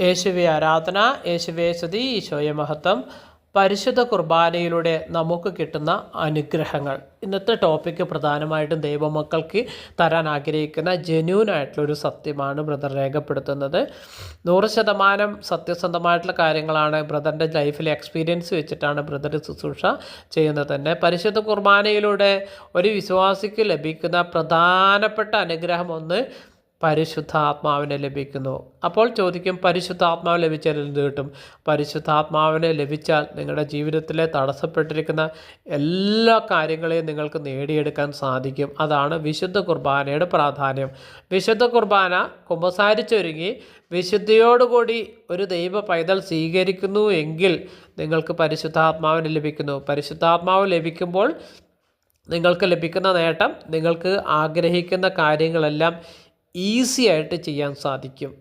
യേശുവെ ആരാധന യേശുവെ സ്തുതി ഈശോയെ മഹത്വം. പരിശുദ്ധ കുർബാനയിലൂടെ നമുക്ക് കിട്ടുന്ന അനുഗ്രഹങ്ങൾ. ഇന്നത്തെ ടോപ്പിക്ക് പ്രധാനമായിട്ടും ദൈവമക്കൾക്ക് തരാൻ ആഗ്രഹിക്കുന്ന ജെന്യൂൻ ആയിട്ടുള്ളൊരു സത്യമാണ് ബ്രദർ രേഖപ്പെടുത്തുന്നത്. നൂറ് ശതമാനം സത്യസന്ധമായിട്ടുള്ള കാര്യങ്ങളാണ് ബ്രദറിന്റെ ലൈഫിലെ എക്സ്പീരിയൻസ് വെച്ചിട്ടാണ് ബ്രദർ ശുശ്രൂഷ ചെയ്യുന്നത് തന്നെ. പരിശുദ്ധ കുർബാനയിലൂടെ ഒരു വിശ്വാസിക്ക് ലഭിക്കുന്ന പ്രധാനപ്പെട്ട അനുഗ്രഹം ഒന്ന് പരിശുദ്ധാത്മാവിനെ ലഭിക്കുന്നു. അപ്പോൾ ചോദിക്കും പരിശുദ്ധാത്മാവ് ലഭിച്ചാൽ എന്ത് കിട്ടും? പരിശുദ്ധാത്മാവിനെ ലഭിച്ചാൽ നിങ്ങളുടെ ജീവിതത്തിലെ തടസ്സപ്പെട്ടിരിക്കുന്ന എല്ലാ കാര്യങ്ങളെയും നിങ്ങൾക്ക് നേടിയെടുക്കാൻ സാധിക്കും. അതാണ് വിശുദ്ധ കുർബാനയുടെ പ്രാധാന്യം. വിശുദ്ധ കുർബാന കുമ്പസാരിച്ചൊരുങ്ങി വിശുദ്ധിയോടുകൂടി ഒരു ദൈവ പൈതൽ സ്വീകരിക്കുന്നു എങ്കിൽ നിങ്ങൾക്ക് പരിശുദ്ധാത്മാവിന് ലഭിക്കുന്നു. പരിശുദ്ധാത്മാവ് ലഭിക്കുമ്പോൾ നിങ്ങൾക്ക് ലഭിക്കുന്ന നേട്ടം നിങ്ങൾക്ക് ആഗ്രഹിക്കുന്ന കാര്യങ്ങളെല്ലാം ഈസി ആയിട്ട് ചെയ്യാൻ സാധിക്കും.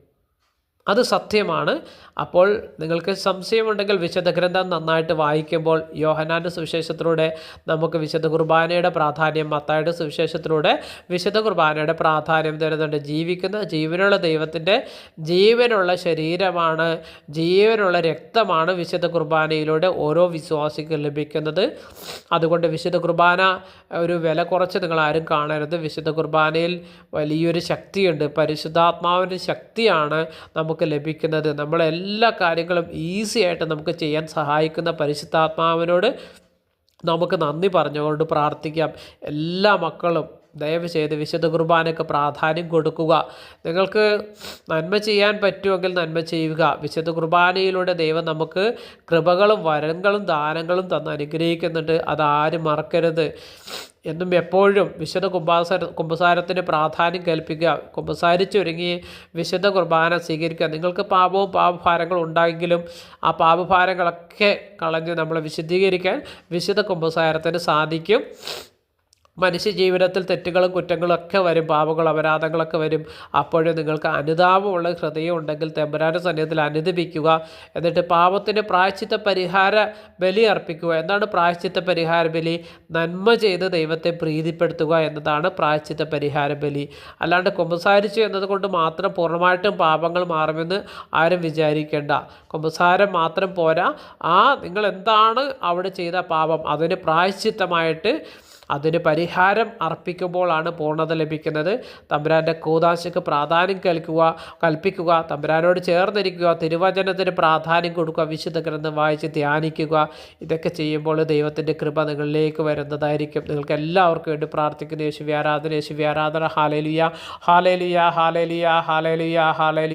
അത് സത്യമാണ്. അപ്പോൾ നിങ്ങൾക്ക് സംശയമുണ്ടെങ്കിൽ വിശുദ്ധ ഗ്രന്ഥം നന്നായിട്ട് വായിക്കുമ്പോൾ യോഹനാന്റെ സുവിശേഷത്തിലൂടെ നമുക്ക് വിശുദ്ധ കുർബാനയുടെ പ്രാധാന്യം മത്തായുടെ സുവിശേഷത്തിലൂടെ വിശുദ്ധ കുർബാനയുടെ പ്രാധാന്യം തരുന്നുണ്ട്. ജീവിക്കുന്ന ജീവനുള്ള ദൈവത്തിന്റെ ജീവനുള്ള ശരീരമാണ് ജീവനുള്ള രക്തമാണ് വിശുദ്ധ കുർബാനയിലൂടെ ഓരോ വിശ്വാസിക്കും ലഭിക്കുന്നത്. അതുകൊണ്ട് വിശുദ്ധ കുർബാന ഒരു വില കുറച്ച് നിങ്ങൾ ആരും കാണരുത്. വിശുദ്ധ കുർബാനയിൽ വലിയൊരു ശക്തിയുണ്ട്. പരിശുദ്ധാത്മാവിന്റെ ശക്തിയാണ് നമുക്ക് ലഭിക്കുന്നത്. നമ്മളെല്ലാ കാര്യങ്ങളും ഈസി ആയിട്ട് നമുക്ക് ചെയ്യാൻ സഹായിക്കുന്ന പരിശുദ്ധാത്മാവിനോട് നമുക്ക് നന്ദി പറഞ്ഞുകൊണ്ട് പ്രാർത്ഥിക്കാം. എല്ലാ മക്കളും ദയവ് ചെയ്ത് വിശുദ്ധ കുർബാനയ്ക്ക് പ്രാധാന്യം കൊടുക്കുക. നിങ്ങൾക്ക് നന്മ ചെയ്യാൻ പറ്റുമെങ്കിൽ നന്മ ചെയ്യുക. വിശുദ്ധ കുർബാനയിലൂടെ ദൈവം നമുക്ക് കൃപകളും വരങ്ങളും ദാനങ്ങളും തന്ന് അനുഗ്രഹിക്കുന്നുണ്ട്. അതാരും മറക്കരുത്. എന്നും എപ്പോഴും വിശുദ്ധ കുംഭാസാര കുംഭസാരത്തിന് പ്രാധാന്യം കൽപ്പിക്കുക. കുംഭസാരിച്ചൊരുങ്ങി വിശുദ്ധ കുർബാന സ്വീകരിക്കുക. നിങ്ങൾക്ക് പാപവും പാപഭാരങ്ങളും ഉണ്ടായെങ്കിലും ആ പാപഭാരങ്ങളൊക്കെ കളഞ്ഞ് നമ്മൾ വിശുദ്ധീകരിക്കാൻ വിശുദ്ധ കുംഭസാരത്തിന് സാധിക്കും. മനുഷ്യ ജീവിതത്തിൽ തെറ്റുകളും കുറ്റങ്ങളും ഒക്കെ വരും പാപങ്ങൾ അപരാധങ്ങളൊക്കെ വരും. അപ്പോഴും നിങ്ങൾക്ക് അനുതാപമുള്ള ഹൃദയം ഉണ്ടെങ്കിൽ തെമ്പരാന സന്നിധത്തിൽ അനുദപിക്കുക. എന്നിട്ട് പാപത്തിന് പ്രായശ്ചിത്ത പരിഹാര ബലി അർപ്പിക്കുക. എന്താണ് പ്രായശ്ചിത്ത പരിഹാര ബലി? നന്മ ചെയ്ത് ദൈവത്തെ പ്രീതിപ്പെടുത്തുക എന്നതാണ് പ്രായശ്ചിത്ത പരിഹാര ബലി. അല്ലാണ്ട് കുമ്പസാരിച്ചു എന്നതുകൊണ്ട് മാത്രം പൂർണമായിട്ടും പാപങ്ങൾ മാറുമെന്ന് ആരും വിചാരിക്കേണ്ട. കുമ്പസാരം മാത്രം പോരാ. ആ നിങ്ങൾ എന്താണ് അവിടെ ചെയ്ത പാപം? അതിന് പ്രായശ്ചിത്തമായിട്ട് അതിന് പരിഹാരം അർപ്പിക്കുമ്പോഴാണ് പൂർണത ലഭിക്കുന്നത്. തമ്പുരാന്റെ കൂതാശയ്ക്ക് പ്രാധാന്യം കൽക്കുക കൽപ്പിക്കുക തമ്പുരാനോട് ചേർന്നിരിക്കുക തിരുവചനത്തിന് പ്രാധാന്യം കൊടുക്കുക വിശുദ്ധ ഗ്രന്ഥം വായിച്ച് ധ്യാനിക്കുക ഇതൊക്കെ ചെയ്യുമ്പോൾ ദൈവത്തിന്റെ കൃപ നിങ്ങളിലേക്ക് വരുന്നതായിരിക്കും. നിങ്ങൾക്ക് എല്ലാവർക്കും വേണ്ടി പ്രാർത്ഥിക്കുന്ന. യേശു ആരാധന യേശു ആരാധന. Hallelujah hallelujah hallelujah hallelujah hallelujah.